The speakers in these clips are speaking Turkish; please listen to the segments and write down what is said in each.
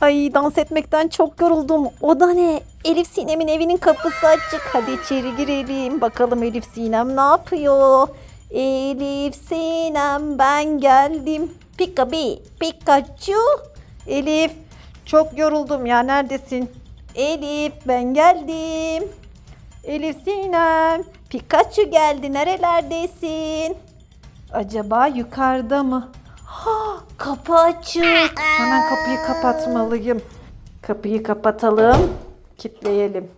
Ay dans etmekten çok yoruldum. O da ne? Elif Sinem'in evinin kapısı açık. Hadi içeri girelim. Bakalım Elif Sinem ne yapıyor? Elif Sinem ben geldim. Pika bi, Pikachu. Elif çok yoruldum ya neredesin? Elif ben geldim. Elif Sinem Pikachu geldi nerelerdesin? Acaba yukarıda mı? Kapı açık. Hemen kapıyı kapatmalıyım. Kapıyı kapatalım. Kitleyelim.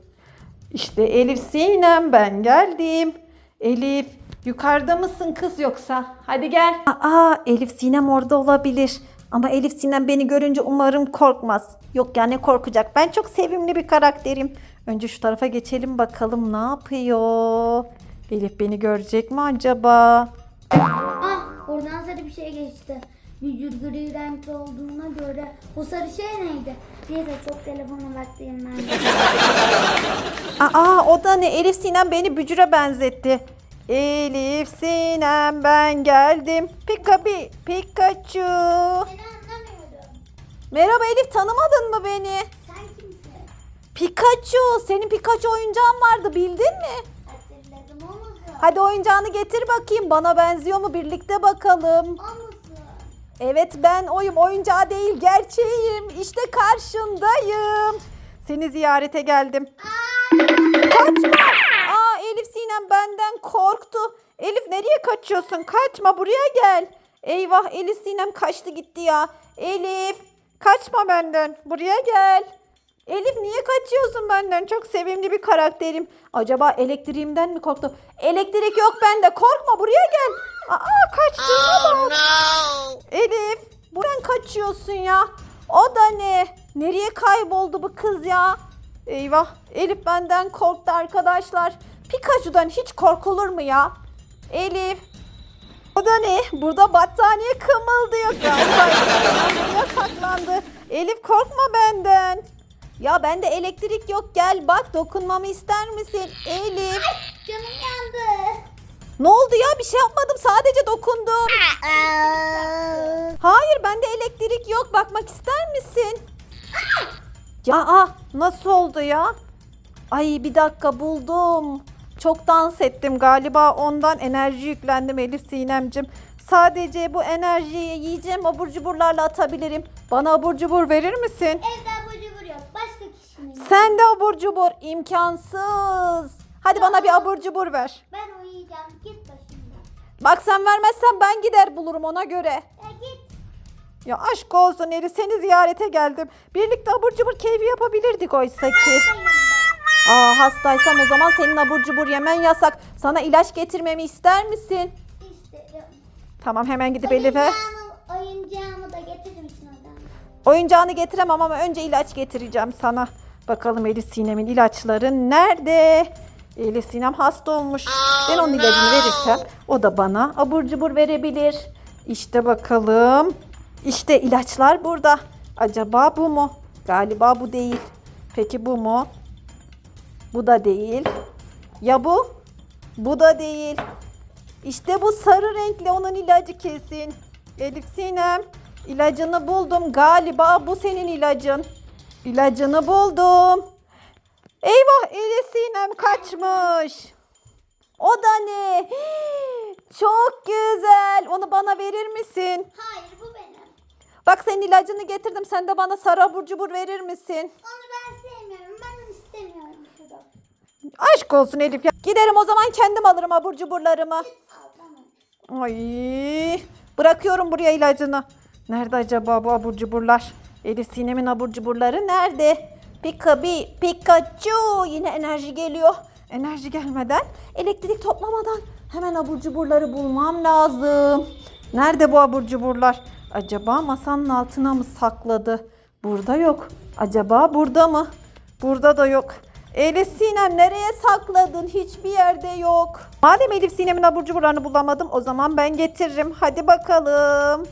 İşte Elif Sinem ben geldim. Elif yukarıda mısın kız yoksa? Hadi gel. Aa Elif Sinem orada olabilir. Ama Elif Sinem beni görünce umarım korkmaz. Yok ya ne korkacak. Ben çok sevimli bir karakterim. Önce şu tarafa geçelim bakalım ne yapıyor. Elif beni görecek mi acaba? Oradan sarı bir şey geçti. Vücut gri renkli olduğuna göre o sarı şey neydi? Neyse çok telefona baktım ben. Aa o da ne? Elif Sinem beni bücüre benzetti. Elif Sinem ben geldim. Pika bi, Pikachu. Seni anlamıyorum. Merhaba Elif tanımadın mı beni? Sen kimsin? Pikachu. Senin Pikachu oyuncağın vardı bildin mi? Hadi oyuncağını getir bakayım. Bana benziyor mu? Birlikte bakalım. Evet ben oyum. Oyuncağı değil gerçeğim. İşte karşındayım. Seni ziyarete geldim. Kaçma. Aa Elif Sinem benden korktu. Elif nereye kaçıyorsun? Kaçma buraya gel. Eyvah Elif Sinem kaçtı gitti ya. Elif kaçma benden. Buraya gel. Elif niye kaçıyorsun benden? Çok sevimli bir karakterim. Acaba elektriğimden mi korktu? Elektrik yok bende. Korkma buraya gel. Aa kaçtığına bak. Elif buradan kaçıyorsun ya. O da ne? Nereye kayboldu bu kız ya? Eyvah Elif benden korktu arkadaşlar. Pikachu'dan hiç korkulur mu ya? Elif. O da ne? Burada battaniye kımıldıyor galiba. Saklandı. Elif korkma benden. Ya bende elektrik yok gel bak dokunmamı ister misin? Elif. Canım yandı. Ne oldu ya bir şey yapmadım sadece dokundum. Hayır bende elektrik yok. Bakmak ister misin? Ya aa, nasıl oldu ya? Ay bir dakika buldum. Çok dans ettim galiba ondan enerji yüklendim Elif Sinemcim. Sadece bu enerjiyi yiyeceğim abur cuburlarla atabilirim. Bana abur cubur verir misin? Evde abur cubur yok. Başka kişinin. Sen de abur cubur imkansız. Hadi bana bir abur cubur ver. Ben uyuyacağım. Git başımdan. Bak sen vermezsen ben gider bulurum ona göre. Ya git. Ya aşk olsun Eri seni ziyarete geldim. Birlikte abur cubur keyfi yapabilirdik oysa ki. Aa hastaysan o zaman senin abur cubur yemen yasak. Sana ilaç getirmemi ister misin? İsterim. Tamam hemen gidip Elif'e. Oyuncağımı, oyuncağımı da getirir misin oradan? Oyuncağını getiremem ama önce ilaç getireceğim sana. Bakalım Elif Sinem'in ilaçları nerede? Elif Sinem hasta olmuş. Ben onun ilacını verirsem o da bana abur cubur verebilir. İşte bakalım. İşte ilaçlar burada. Acaba bu mu? Galiba bu değil. Peki bu mu? Bu da değil. Ya bu? Bu da değil. İşte bu sarı renkli onun ilacı kesin. Elif Sinem ilacını buldum. Galiba bu senin ilacın. İlacını buldum. Eyvah Elif Sinem kaçmış. O da ne? Çok güzel. Onu bana verir misin? Hayır bu benim. Bak senin ilacını getirdim. Sen de bana sarı abur cubur verir misin? Onu ben sevmiyorum. Ben onu istemiyorum. Şurada. Aşk olsun Elif ya. Giderim o zaman kendim alırım abur cuburlarımı. Al tamam. Ay, bırakıyorum buraya ilacını. Nerede acaba bu abur cuburlar? Elif Sinem'in abur cuburları nerede? Pika bi, Pikachu. Yine enerji geliyor. Enerji gelmeden, elektrik toplamadan hemen abur cuburları bulmam lazım. Nerede bu abur cuburlar? Acaba masanın altına mı sakladı? Burada yok. Acaba burada mı? Burada da yok. Elif Sinem nereye sakladın? Hiçbir yerde yok. Madem Elif Sinem'in abur cuburlarını bulamadım o zaman ben getiririm. Hadi bakalım.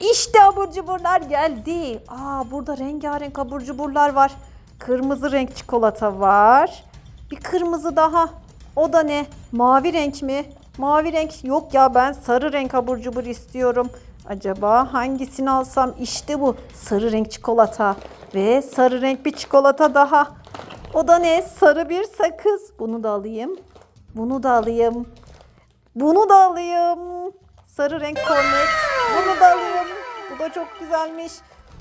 İşte abur cuburlar geldi. Aa burada rengarenk abur cuburlar var. Kırmızı renk çikolata var. Bir kırmızı daha. O da ne? Mavi renk mi? Mavi renk yok ya ben sarı renk abur cubur istiyorum. Acaba hangisini alsam? İşte bu sarı renk çikolata ve sarı renk bir çikolata daha. O da ne? Sarı bir sakız. Bunu da alayım. Bunu da alayım. Bunu da alayım. Sarı renk kornet. Bunu da alayım. Bu da çok güzelmiş.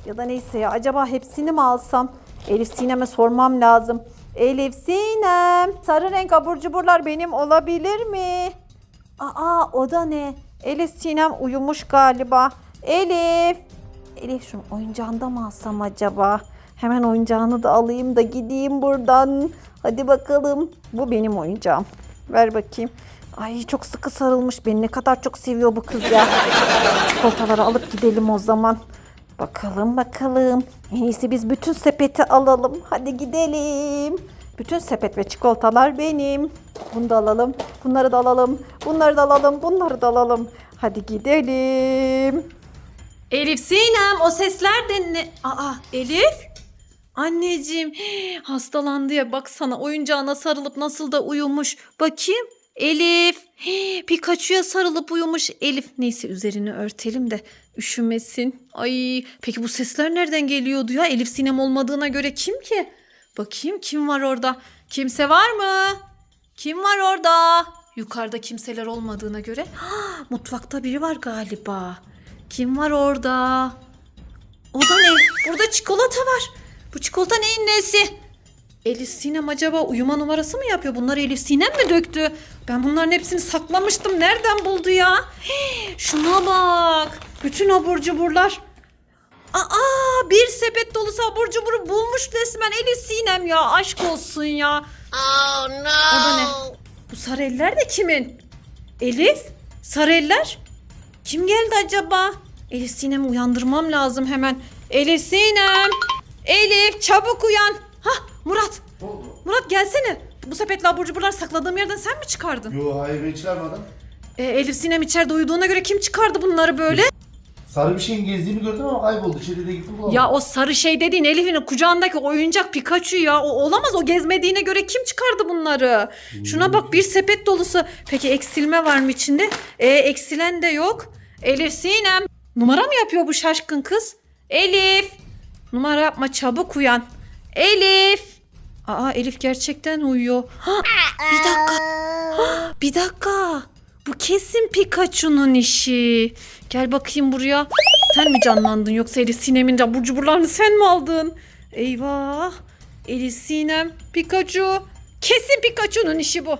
Ya da neyse ya acaba hepsini mi alsam? Elif Sinem'e sormam lazım. Elif Sinem. Sarı renk abur cuburlar benim olabilir mi? Aa o da ne? Elif Sinem uyumuş galiba. Elif. Elif şunu oyuncağında mı alsam acaba? Hemen oyuncağını da alayım da gideyim buradan. Hadi bakalım. Bu benim oyuncağım. Ver bakayım. Ay çok sıkı sarılmış. Beni ne kadar çok seviyor bu kız ya. Çikolataları alıp gidelim o zaman. Bakalım bakalım. En iyisi biz bütün sepeti alalım. Hadi gidelim. Bütün sepet ve çikolatalar benim. Bunu da alalım. Bunları da alalım. Bunları da alalım. Bunları da alalım. Hadi gidelim. Elif Sinem o sesler de ne? Aa Elif. Anneciğim hastalandı ya baksana oyuncağına sarılıp nasıl da uyumuş. Bakayım Elif. Pikachu'ya sarılıp uyumuş Elif. Neyse üzerini örtelim de üşümesin. Ay peki bu sesler nereden geliyordu ya? Elif Sinem olmadığına göre kim ki? Bakayım kim var orada? Kimse var mı? Kim var orada? Yukarıda kimseler olmadığına göre. Ha, mutfakta biri var galiba. Kim var orada? O da ne? Burada çikolata var. Bu çikolata neyin nesi? Elif Sinem acaba uyuma numarası mı yapıyor? Bunları Elif Sinem mi döktü? Ben bunların hepsini saklamıştım. Nereden buldu ya? Hii, şuna bak. Bütün abur cuburlar. Aa bir sepet dolusu abur cuburu bulmuş resmen Elif Sinem ya. Aşk olsun ya. Oh O da ne? no! Bu sarı eller de kimin? Elif? Sarı eller? Kim geldi acaba? Elif Sinem'i uyandırmam lazım hemen. Elif Sinem! Elif çabuk uyan. Murat. Murat gelsene. Bu sepetle abur cuburlar sakladığım yerden sen mi çıkardın? Yo hayır ben çıkarmadım. Ee, Elif Sinem içeride uyuduğuna göre kim çıkardı bunları böyle? Sarı bir şeyin gezdiğini gördüm ama kayboldu. İçeri de gittim bulamadım. Ya o sarı şey dediğin Elif'in kucağındaki oyuncak Pikachu ya. O olamaz o gezmediğine göre kim çıkardı bunları? Şuna bak bir sepet dolusu. Peki eksilme var mı içinde? E eksilen de yok. Elif Sinem. Numara mı yapıyor bu şaşkın kız? Elif. Numara yapma çabuk uyan. Elif. Aa Elif gerçekten uyuyor. Ha, bir dakika. Ha, bir dakika. Bu kesin Pikachu'nun işi. Gel bakayım buraya. Sen mi canlandın yoksa Elif Sinem'in abur cuburlarını sen mi aldın? Eyvah. Elif Sinem, Pikachu. Kesin Pikachu'nun işi bu.